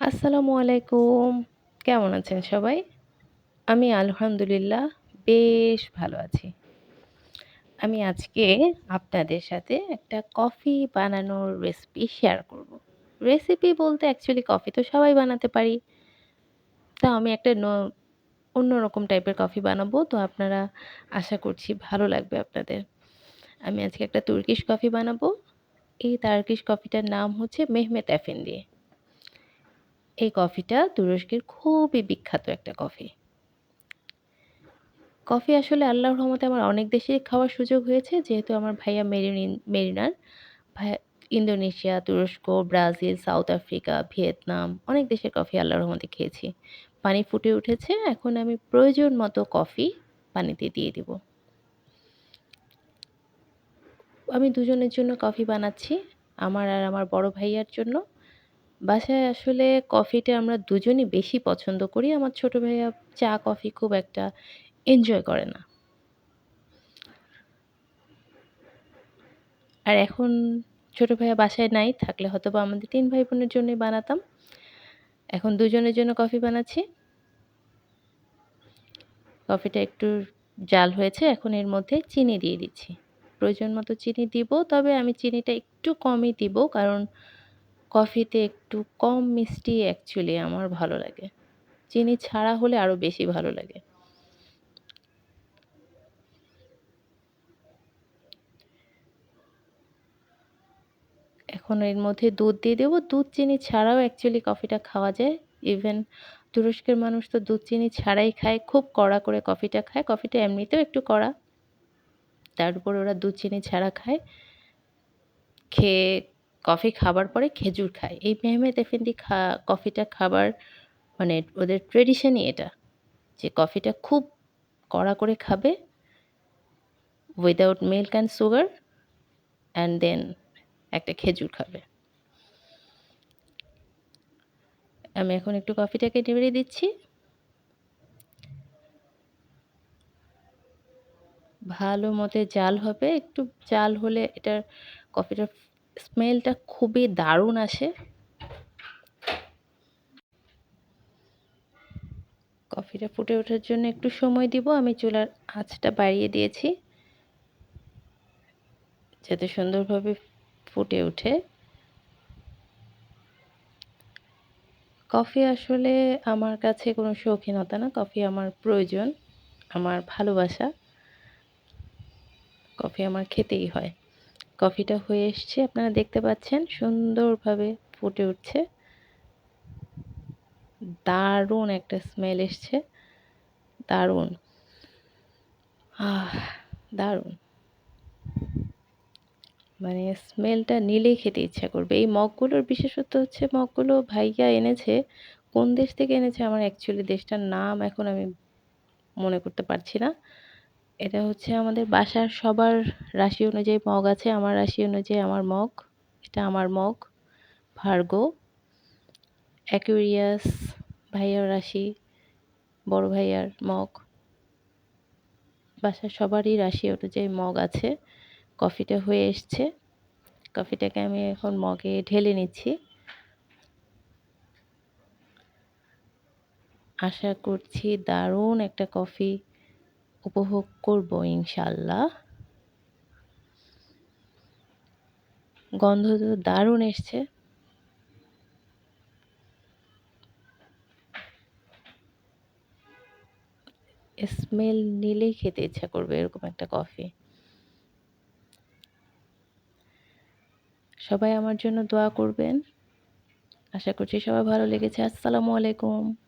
আসসালামু আলাইকুম। কেমন আছেন সবাই? আমি আলহামদুলিল্লাহ বেশ ভালো আছি। আমি আজকে আপনাদের সাথে একটা কফি বানানোর রেসিপি শেয়ার করব। রেসিপি বলতে অ্যাকচুয়ালি কফি তো সবাই বানাতে পারি। তা আমি একটা অন্যরকম টাইপের কফি বানাবো। তো আপনারা আশা করছি ভালো লাগবে আপনাদের। আমি আজকে একটা তুর্কিশ কফি বানাবো। এই তার্কিশ কফিটার নাম হচ্ছে মেহমেত এফেন্দি। এই কফিটা তুরস্কের খুবই বিখ্যাত একটা কফি। কফি আসলে আল্লাহর রহমতে আমার অনেক দেশে খাওয়ার সুযোগ হয়েছে। যেহেতু আমার ভাইয়া মেরিন মেরিনার ভাইয়া ইন্দোনেশিয়া, তুরস্ক, ব্রাজিল, সাউথ আফ্রিকা, ভিয়েতনাম অনেক দেশের কফি আল্লাহর রহমতে খেয়েছি। পানি ফুটে উঠেছে। এখন আমি প্রয়োজন মতো কফি পানিতে দিয়ে দিব। আমি দুজনের জন্য কফি বানাচ্ছি। আমার আর আমার বড় ভাইয়ার জন্য। বাসায় আসলে কফিটা আমরা দুজনই বেশি পছন্দ করি। আমার ছোট ভাইয়া চা, কফি খুব একটা এনজয় করে না। আর এখন ছোট ভাইয়া বাসায় নাই। থাকলে হয়তো বা আমাদের তিন ভাই বোনের জন্যই বানাতাম। এখন দুজনের জন্য কফি বানাচ্ছি। কফিটা একটু জাল হয়েছে। এখন এর মধ্যে চিনি দিয়ে দিচ্ছি। প্রয়োজন মতো চিনি দিব। তবে আমি চিনিটা একটু কমই দিব। কারণ কফিতে একটু কম মিষ্টি অ্যাকচুয়ালি আমার ভালো লাগে। চিনি ছাড়া হলে আরও বেশি ভালো লাগে। এখন এর মধ্যে দুধ দিয়ে দেবো। দুধ চিনি ছাড়াও অ্যাকচুয়ালি কফিটা খাওয়া যায়। ইভেন তুরস্কের মানুষ তো দুধ চিনি ছাড়াই খায়। খুব কড়া করে কফিটা খায়। কফিটা এমনিতেও একটু কড়া। তার উপর ওরা দুধ চিনি ছাড়া খায়। খেয়ে কফি খাবার পরে খেজুর খায়। এই মেহমেদ এফেন্দি খা, কফিটা খাবার মানে ওদের ট্রেডিশনই এটা। যে কফিটা খুব কড়া করে খাবে without milk and sugar and then একটা খেজুর খাবে। আমি এখন একটু কফিটাকে নেড়ে দিচ্ছি। ভালো মতে জাল হবে। একটু জাল হলে এটার কফিটার স্মেলটা খুবই দারুণ আসে। কফিটা ফুটে ওঠার জন্য একটু সময় দিব। আমি চুলার আঁচটা বাড়িয়ে দিয়েছি। যাতে সুন্দরভাবে ফুটে ওঠে। কফি আসলে আমার কাছে কোনো শৌখিনতা না। কফি আমার প্রয়োজন, আমার ভালোবাসা। কফি আমার খেতেই হয়। কফিটা হয়ে এসছে আপনারা দেখতে পাচ্ছেন সুন্দরভাবে ফুটে উঠছে। দারুণ একটা স্মেল এসছে। দারুণ। দারুণ। মানে স্মেলটা নিলেই খেতে ইচ্ছা করবে। এই মগগুলোর বিশেষত্ব হচ্ছে মগগুলো ভাইয়া এনেছে। কোন দেশ থেকে এনেছে আমার অ্যাকচুয়ালি দেশটার নাম এখন আমি মনে করতে পারছি না। এটা হচ্ছে আমাদের বাসার সবার রাশি অনুযায়ী মগ আছে। আমার রাশি অনুযায়ী আমার মগ। এটা আমার মগ। ভার্গো, অ্যাকুরিয়াস, ভাইয়ার রাশি, বড় ভাইয়ার মগ। বাসার সবারই রাশি অনুযায়ী মগ আছে। কফিটা হয়ে এসছে। কফিটাকে আমি এখন মগে ঢেলে নিচ্ছি। আশা করছি দারুণ একটা কফি উপভোগ করব ইনশাল্লাহ। গন্ধ তো দারুণ এসছে। স্মেল নিলেই খেতে ইচ্ছা করবে এরকম একটা কফি। সবাই আমার জন্য দোয়া করবেন। আশা করছি সবাই ভালো লেগেছে। আসসালামু আলাইকুম।